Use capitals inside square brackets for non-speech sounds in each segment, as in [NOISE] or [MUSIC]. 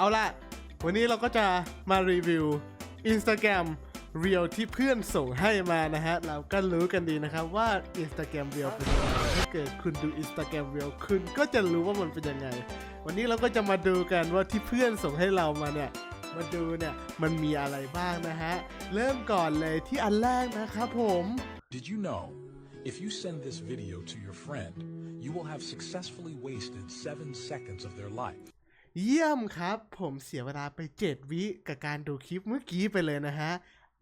เอาล่ะวันนี้เราก็จะมารีวิว Instagram Reel ที่เพื่อนส่งให้มานะฮะ เราก็รู้กันดีนะครับว่า Instagram Reel เป็นยังไงถ้าเกิดคุณดู Instagram Reel คุณก็จะรู้ว่ามันเป็นยังไง วันนี้เราก็จะมาดูกันว่าที่เพื่อนส่งให้เรามาเนี่ยมาดูเนี่ยมันมีอะไรบ้างนะฮะ เริ่มก่อนเลยที่อันแรกนะครับผม Did you know if you send this video to your friend, you will have successfully wasted seven seconds of their life? เยี่ยมครับ ผมเสียเวลาไป 7 วิกับการดูคลิปเมื่อกี้ไปเลยนะฮะ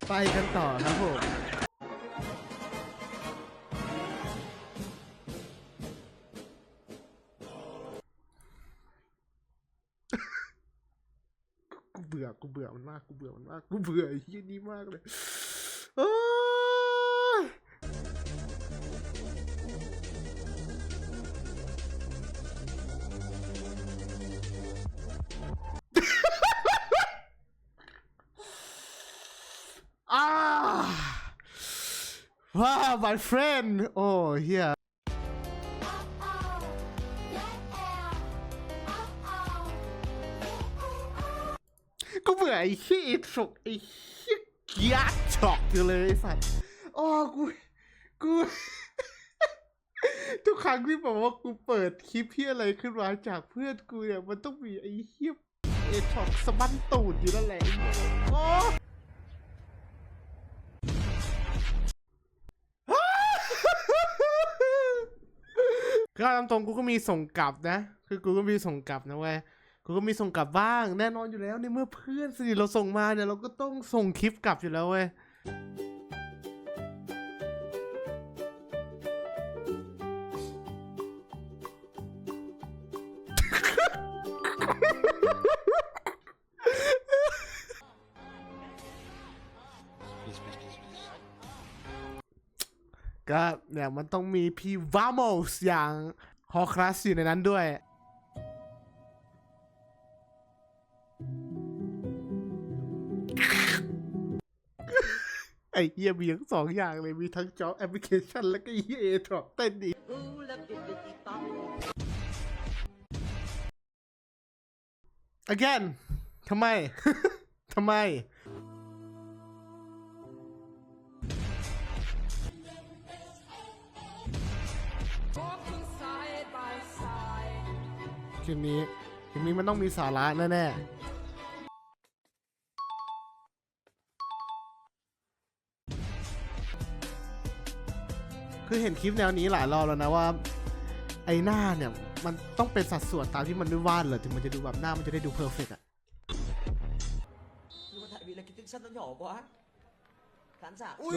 ไปกันต่อครับผมกูเบื่อกูเบื่อมันมากกูเบื่อมันมากกูเบื่อไอ้ยี่นี้มากเลย อ่าว้าว my friend โอ้เฮียก็เบื่อไอ้ขี้ยฉกไอ้ขี้ยเกียร์ฉอกอยู่เลยไอ้สัตว์อ๋อกู กู ทุกครั้งที่บอกว่ากูเปิดคลิปที่อะไรขึ้นมาจากเพื่อนกูเนี่ย มันต้องมีไอ้เฮี้ยเอช็อกสะบั้นตูดอยู่นั่นแหละไอ้ เหี้ยโอ้ก็ตามตรงกูก็มีส่งกลับนะ คือกูก็มีส่งกลับนะเว้ยกูก็มีส่งกลับบ้างแน่นอนอยู่แล้วในเมื่อเพื่อนสนิทเราส่งมาเนี่ยเราก็ต้องส่งคลิปกลับอยู่แล้วเว้ย ก็เนี่ยมันต้องมีพี่วาโมสอย่างฮอคลาสอยู่ในนั้นด้วย ไอ้เฮียมีทั้งสองอย่างเลย มีทั้งจ็อบแอปพลิเคชันแล้วก็เฮียเอทรอปเต้นดีก again ทำไม ทำไม ลิปนี้คลิปนี้มันต้องมีสาระแน่ๆคือเห็นคลิปแนวนี้หลายรอบแล้วนะว่า ไอ้หน้าเนี่ย มันต้องเป็นสัดส่วนตามที่มันได้วาดเลยถึงมันจะดูแบบหน้ามันจะได้ดูเพอร์เฟกต์อะ Nhưng mà tại vì là cái tiếng sân nó nhỏ quá. Khán giả ui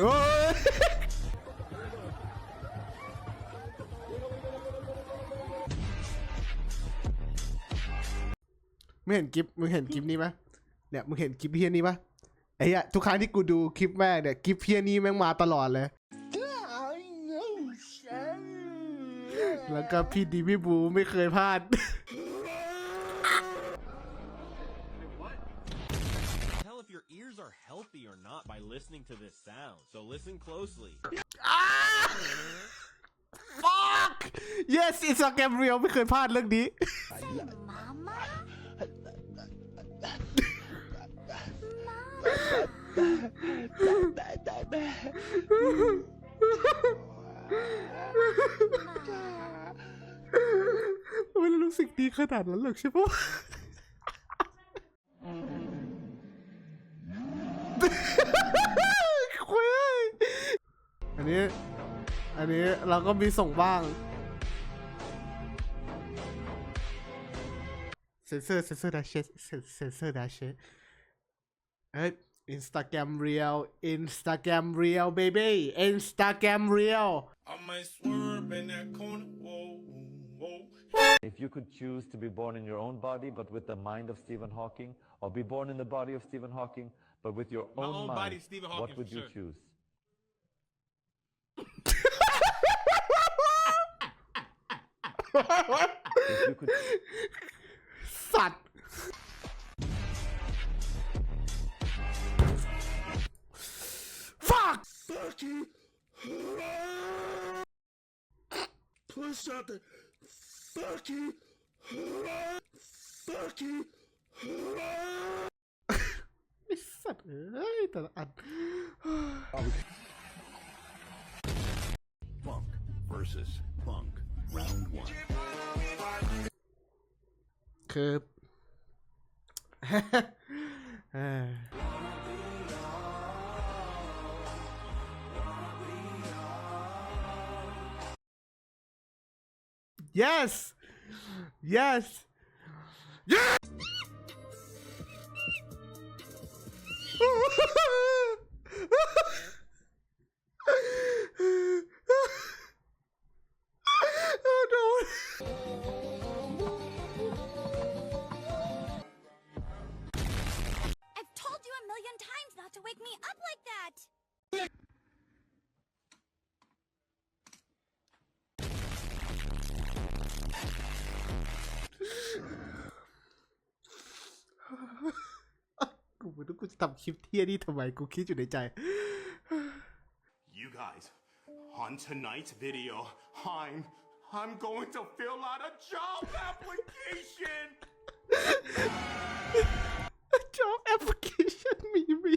โอ้ยมึงเห็นคลิปมึงเห็นคลิปนี้ไหมเนี่ยมึงเห็นคลิปเพี้ยนี้ปะไอ้เหี้ยทุกครั้งที่กูดูคลิปแม่งเนี่ยคลิปเพี้ยนี้แม่งมาตลอดเลยแล้วก็พี่ดีพี่บูไม่เคยพลาด tell if your ears are healthy or not by listening to this sound. So listen closely. fuck yes Instagram Reel ไม่เคยพลาดเรื่องนี้ไม่ได้รู้สึกดีขนาดนั้นหรอกใช่ปะคุยอันนี้ อันนี้เราก็มีส่งบ้าง เซนเซอร์ เซนเซอร์ดัชเชเซนเซอร์ดัชเชเ Right? Instagram real, Instagram real, baby, Instagram real. If you could choose to be born in your own body but with the mind of Stephen Hawking, or be born in the body of Stephen Hawking but with your own, own, mind, body, Stephen Hawking, what would sure. you choose? [LAUGHS] if you could... Son. Push out the fucking fucking เอ้ยแต่ละอัน Funk versus Funk. Round one. คื yes. Yes. Yes จะทำคลิปเที่ยนี่ทำไมกูคิดอยู่ในใจ You guys, on tonight's video, I'm I'm going to fill out a job application. job application มีมี